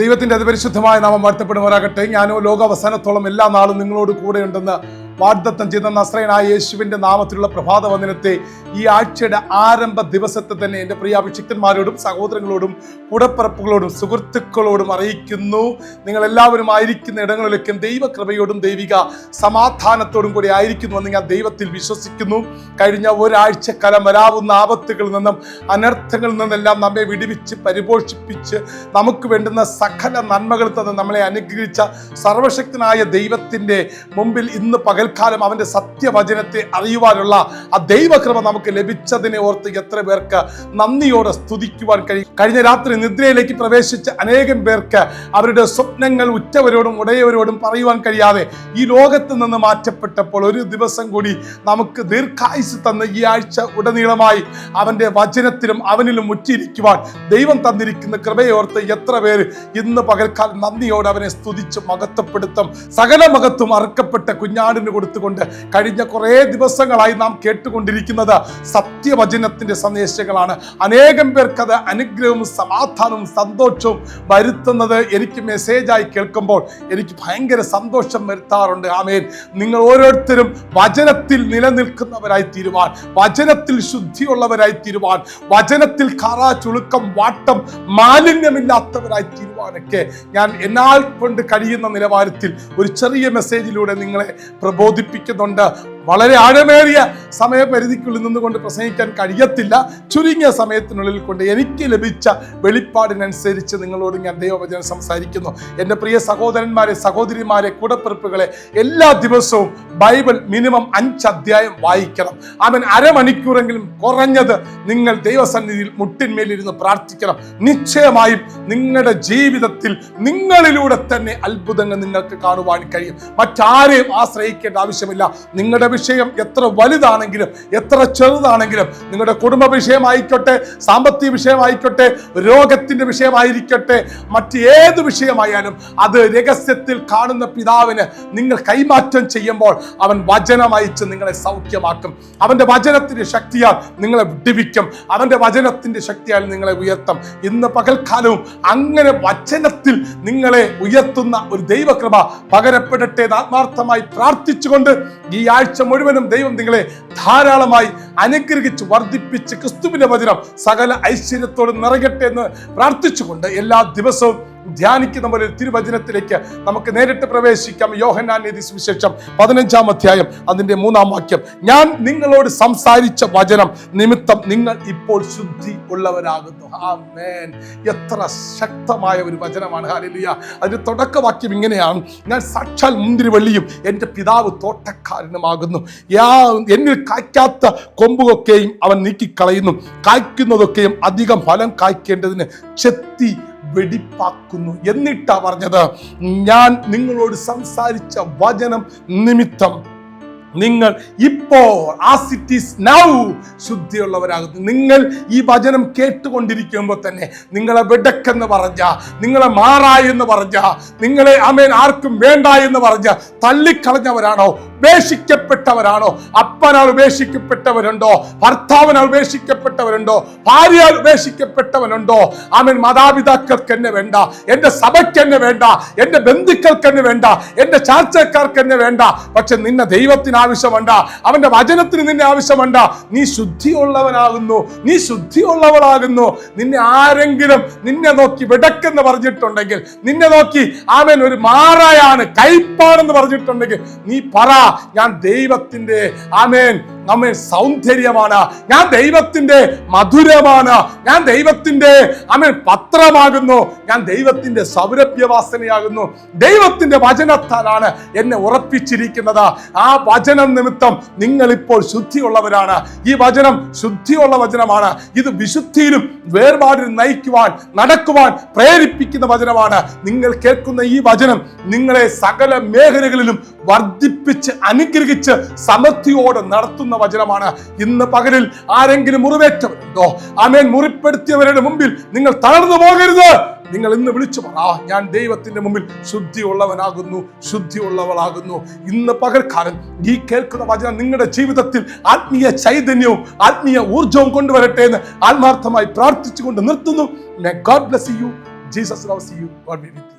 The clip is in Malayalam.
ദൈവത്തിന്റെ അതിപരിശുദ്ധമായ നാമം വാഴ്ത്തപ്പെടുമാറാകട്ടെ. ഞാനോ ലോകാവസാനത്തോളം എല്ലാ നാളും നിങ്ങളോട് കൂടെയുണ്ടെന്ന് വാഗ്ദത്തം ചെയ്ത നസ്രയനായ യേശുവിന്റെ നാമത്തിലുള്ള പ്രഭാത വന്ദനത്തെ ഈ ആഴ്ചയുടെ ആരംഭ ദിവസത്തെ തന്നെ എന്റെ പ്രിയ അഭിഷിക്തന്മാരോടും സഹോദരങ്ങളോടും കൂടപ്പറപ്പുകളോടും സുഹൃത്തുക്കളോടും അറിയിക്കുന്നു. നിങ്ങൾ എല്ലാവരും ആയിരിക്കുന്ന ഇടങ്ങളിലേക്കും ദൈവകൃപയോടും ദൈവിക സമാധാനത്തോടും കൂടി ആയിരിക്കുന്നു എന്ന് ഞാൻ ദൈവത്തിൽ വിശ്വസിക്കുന്നു. കഴിഞ്ഞ ഒരാഴ്ച കാലം വരാവുന്ന ആപത്തുകളിൽ നിന്നും അനർത്ഥങ്ങളിൽ നിന്നെല്ലാം നമ്മെ വിടിവിച്ച് പരിപോഷിപ്പിച്ച് നമുക്ക് വേണ്ടുന്ന സകല നന്മകൾ തന്ന് നമ്മളെ അനുഗ്രഹിച്ച സർവശക്തനായ ദൈവത്തിന്റെ മുമ്പിൽ ഇന്ന് പകൽക്കാലം അവന്റെ സത്യവചനത്തെ അറിയുവാനുള്ള ആ ദൈവകൃപ നമുക്ക് ലഭിച്ചതിനെ ഓർത്ത് എത്ര പേർക്ക് നന്ദിയോടെ സ്തുതിക്കുവാൻ കഴിയും കഴിഞ്ഞ രാത്രി നിദ്രയിലേക്ക് പ്രവേശിച്ച അനേകം പേർക്ക് അവരുടെ സ്വപ്നങ്ങൾ ഉറ്റവരോടും ഉടയവരോടും പറയുവാൻ കഴിയാതെ ഈ ലോകത്ത് നിന്ന് മാറ്റപ്പെട്ടപ്പോൾ ഒരു ദിവസം കൂടി നമുക്ക് ദീർഘായുസ് തന്ന ഈ ആഴ്ച ഉടനീളമായി അവന്റെ വചനത്തിലും അവനിലും മുറ്റിയിരിക്കുവാൻ ദൈവം തന്നിരിക്കുന്ന കൃപയോർത്ത് എത്ര പേര് ഇന്ന് പകൽക്കാലം നന്ദിയോടെ അവനെ സ്തുതിച്ച് മകത്വപ്പെടുത്തും സകല മകത്വം അറുക്കപ്പെട്ട കുഞ്ഞാടിന് കൊടുത്തുകൊണ്ട് കഴിഞ്ഞ കുറേ ദിവസങ്ങളായി നാം കേട്ടുകൊണ്ടിരിക്കുന്നത് സത്യവചനത്തിന്റെ സന്ദേശങ്ങളാണ്. അനേകം പേർക്കത് അനുഗ്രഹവും സമാധാനവും സന്തോഷവും വരുത്തുന്നത് എനിക്ക് മെസ്സേജായി കേൾക്കുമ്പോൾ എനിക്ക് ഭയങ്കര സന്തോഷം വരുത്താറുണ്ട്. ആമേൻ. നിങ്ങൾ ഓരോരുത്തരും വചനത്തിൽ നിലനിൽക്കുന്നവരായി തീരുവാൻ വചനത്തിൽ ശുദ്ധിയുള്ളവരായി തീരുവാൻ വചനത്തിൽ കറ ചുളുക്കം വാട്ടം മാലിന്യമില്ലാത്തവരായി തീരുവാനൊക്കെ ഞാൻ എന്നാൽ കൊണ്ട് കഴിയുന്ന നിലവാരത്തിൽ ഒരു ചെറിയ മെസ്സേജിലൂടെ നിങ്ങളെ പ്രബോധിപ്പിക്കുന്നുണ്ട് വളരെ ആഴമേറിയ സമയപരിധിക്കുള്ളിൽ നിന്നുകൊണ്ട് പ്രസംഗിക്കാൻ കഴിയത്തില്ല. ചുരുങ്ങിയ സമയത്തിനുള്ളിൽ കൊണ്ട് എനിക്ക് ലഭിച്ച വെളിപ്പാടിനനുസരിച്ച് നിങ്ങളോട് ഞാൻ ദൈവവചനം സംസാരിക്കുന്നു. എന്റെ പ്രിയ സഹോദരന്മാരെ സഹോദരിമാരെ കൂടപ്പിറപ്പുകളെ എല്ലാ ദിവസവും ബൈബിൾ മിനിമം അഞ്ച് അധ്യായം വായിക്കണം. അവൻ അരമണിക്കൂറെങ്കിലും കുറഞ്ഞത് നിങ്ങൾ ദൈവസന്നിധിയിൽ മുട്ടിന്മേലിരുന്ന് പ്രാർത്ഥിക്കണം. നിശ്ചയമായും നിങ്ങളുടെ ജീവിതത്തിൽ നിങ്ങളിലൂടെ തന്നെ അത്ഭുതങ്ങൾ നിങ്ങൾക്ക് കാണുവാൻ കഴിയും. മറ്റാരെയും ആശ്രയിക്കേണ്ട ആവശ്യമില്ല. നിങ്ങളുടെ വിഷയം എത്ര വലുതാണെങ്കിലും എത്ര ചെറുതാണെങ്കിലും നിങ്ങളുടെ കുടുംബ വിഷയമായിക്കോട്ടെ സാമ്പത്തിക വിഷയമായിക്കോട്ടെ രോഗത്തിന്റെ വിഷയമായിരിക്കട്ടെ മറ്റ് ഏത് വിഷയമായാലും അത് രഹസ്യത്തിൽ കാണുന്ന പിതാവിന് നിങ്ങൾ കൈമാറ്റം ചെയ്യുമ്പോൾ അവൻ വചനം അയച്ച് നിങ്ങളെ സൗഖ്യമാക്കും. അവന്റെ വചനത്തിന്റെ ശക്തിയാൽ നിങ്ങളെ വിടിവിക്കും. അവന്റെ വചനത്തിന്റെ ശക്തിയാൽ നിങ്ങളെ ഉയർത്തും. ഇന്ന് പകൽക്കാലവും അങ്ങനെ വചനത്തിൽ നിങ്ങളെ ഉയർത്തുന്ന ഒരു ദൈവകൃപ പകരപ്പെടട്ടെ ആത്മാർത്ഥമായി പ്രാർത്ഥിച്ചുകൊണ്ട് ഈ ആഴ്ച മുഴുവനും ദൈവം നിങ്ങളെ ധാരാളമായി അനുഗ്രഹിച്ച് വർദ്ധിപ്പിച്ച് ക്രിസ്തുവിന്റെ വചനം സകല ഐശ്വര്യത്തോട് നിറയട്ടെ എന്ന് പ്രാർത്ഥിച്ചുകൊണ്ട് എല്ലാ ദിവസവും ധ്യാനിക്കുന്ന പോലെ തിരുവചനത്തിലേക്ക് നമുക്ക് നേരിട്ട് പ്രവേശിക്കാം. യോഹന്നാൻ നീതി സുവിശേഷം പതിനഞ്ചാം അധ്യായം അതിന്റെ മൂന്നാം വാക്യം. ഞാൻ നിങ്ങളോട് സംസാരിച്ച വചനം നിമിത്തം നിങ്ങൾ ഇപ്പോൾ ശുദ്ധി ഉള്ളവരാകുന്നു. ആമേൻ. എത്ര ശക്തമായ ഒരു വചനമാണ്. ഹാലിയ അതിന്റെ തുടക്കവാക്യം ഇങ്ങനെയാണ്. ഞാൻ സാക്ഷാൽ മുന്തിരിവള്ളിയും എന്റെ പിതാവ് തോട്ടക്കാരനുമാകുന്നു. യാ എന്നിൽ കായ്ക്കാത്ത കൊമ്പുകൊക്കെയും അവൻ നീക്കിക്കളയുന്നു. കായ്ക്കുന്നതൊക്കെയും അധികം ഫലം കായ്ക്കേണ്ടതിന് ചെത്തി വെടിപ്പാക്കുന്നു എന്നിട്ടാ പറഞ്ഞത്. ഞാൻ നിങ്ങളോട് സംസാരിച്ച വചനം നിമിത്തം നിങ്ങൾ ഇപ്പോൾ ആസ് ഇറ്റ് ഈസ് നൗ ശുദ്ധിയുള്ളവരാകുന്നു. നിങ്ങൾ ഈ വചനം കേട്ടുകൊണ്ടിരിക്കുമ്പോൾ തന്നെ നിങ്ങളെ വെടക്കെന്ന് പറഞ്ഞ നിങ്ങളെ മാറായെന്ന് പറഞ്ഞ നിങ്ങളെ അമേൻ ആർക്കും വേണ്ട എന്ന് പറഞ്ഞ തള്ളിക്കളഞ്ഞവരാണോ? ഉപേക്ഷിക്കപ്പെട്ടവരാണോ? അപ്പനാൽ ഉപേക്ഷിക്കപ്പെട്ടവരുണ്ടോ? ഭർത്താവിനാൽ ഉപേക്ഷിക്കപ്പെട്ടവരുണ്ടോ? ഭാര്യയാൽ ഉപേക്ഷിക്കപ്പെട്ടവനുണ്ടോ? ആമൻ മാതാപിതാക്കൾക്ക് എന്നെ വേണ്ട. എന്റെ സഭയ്ക്ക് എന്നെ വേണ്ട. എന്റെ ബന്ധുക്കൾക്ക് എന്നെ വേണ്ട. എന്റെ ചാർച്ചക്കാർക്ക് എന്നെ വേണ്ട. പക്ഷെ നിന്നെ ദൈവത്തിന് ആവശ്യമുണ്ട. അവന്റെ വചനത്തിന് നിന്നെ ആവശ്യമുണ്ട. നീ ശുദ്ധിയുള്ളവനാകുന്നു. നീ ശുദ്ധിയുള്ളവളാകുന്നു. നിന്നെ ആരെങ്കിലും നിന്നെ നോക്കി വിടക്കെന്ന് പറഞ്ഞിട്ടുണ്ടെങ്കിൽ നിന്നെ നോക്കി ആമൻ ഒരു മാറായാണ് കൈപ്പാണെന്ന് പറഞ്ഞിട്ടുണ്ടെങ്കിൽ നീ പറ. ഞാൻ ദൈവത്തിന്റെ ആമേൻ. നമ്മെ സൗന്ദര്യമാണ്. ഞാൻ ദൈവത്തിന്റെ മധുരമാണ്. ഞാൻ ദൈവത്തിന്റെ അമ്മ പത്രമാകുന്നു. ഞാൻ ദൈവത്തിന്റെ സൗരഭ്യവാസനയാകുന്നു. ദൈവത്തിന്റെ വചനത്താലാണ് എന്നെ ഉറപ്പിച്ചിരിക്കുന്നത്. ആ വചനം നിമിത്തം നിങ്ങൾ ഇപ്പോൾ ശുദ്ധിയുള്ളവരാണ്. ഈ വചനം ശുദ്ധിയുള്ള വചനമാണ്. ഇത് വിശുദ്ധിയിലും വേർപാടിലും നയിക്കുവാൻ നടക്കുവാൻ പ്രേരിപ്പിക്കുന്ന വചനമാണ്. നിങ്ങൾ കേൾക്കുന്ന ഈ വചനം നിങ്ങളെ സകല മേഖലകളിലും വർദ്ധിപ്പിച്ച് അനുഗ്രഹിച്ച് സമൃദ്ധിയോടെ നടത്തുന്ന വചനമാണ്. ഇന്ന് പകലിൽ ആരെങ്കിലും മുറിവേറ്റവരുണ്ടോ ആമേൻ. മുറിപ്പെടുത്തിയവരുടെ മുമ്പിൽ നിങ്ങൾ തളർന്നു പോകരുത്. നിങ്ങൾ ഇന്ന് വിളിച്ചു പറ ഞാൻ ദൈവത്തിന്റെ മുമ്പിൽ ശുദ്ധിയുള്ളവനാകുന്നു ശുദ്ധിയുള്ളവളാകുന്നു. ഇന്ന് പകൽക്കാലം ഈ കേൾക്കുന്ന വചനം നിങ്ങളുടെ ജീവിതത്തിൽ ആത്മീയ ചൈതന്യവും ആത്മീയ ഊർജവും കൊണ്ടുവരട്ടെ എന്ന് ആത്മാർത്ഥമായി പ്രാർത്ഥിച്ചുകൊണ്ട് നിർത്തുന്നു. God bless you Jesus loves you God be with